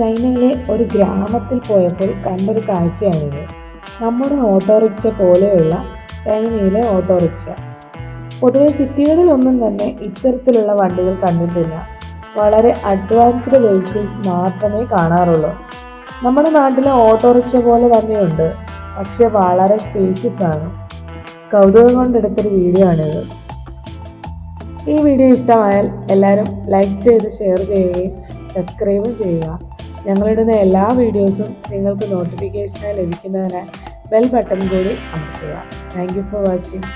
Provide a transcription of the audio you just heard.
ചൈനയിലെ ഒരു ഗ്രാമത്തിൽ പോയപ്പോൾ കണ്ടൊരു കാഴ്ചയാണിത്. നമ്മുടെ ഓട്ടോറിക്ഷ പോലെയുള്ള ചൈനയിലെ ഓട്ടോറിക്ഷ. പൊതുവെ സിറ്റികളിലൊന്നും തന്നെ ഇത്തരത്തിലുള്ള വണ്ടികൾ കണ്ടിട്ടില്ല. വളരെ അഡ്വാൻസ്ഡ് വെഹിക്കിൾസ് മാത്രമേ കാണാറുള്ളൂ. നമ്മുടെ നാട്ടിലെ ഓട്ടോറിക്ഷ പോലെ തന്നെയുണ്ട്. പക്ഷെ വളരെ സ്പേഷ്യസ് ആണ്. കൗതുകം കൊണ്ടെടുത്തൊരു വീഡിയോ ആണിത്. ഈ വീഡിയോ ഇഷ്ടമായാൽ എല്ലാവരും ലൈക്ക് ചെയ്ത് ഷെയർ ചെയ്യുകയും സബ്സ്ക്രൈബും ചെയ്യുക. ഞങ്ങളിടുന്ന എല്ലാ വീഡിയോസും നിങ്ങൾക്ക് നോട്ടിഫിക്കേഷനായി ലഭിക്കുന്നതിനായി ബെൽ ബട്ടൺ കൂടി അമർത്തുക. Thank you for watching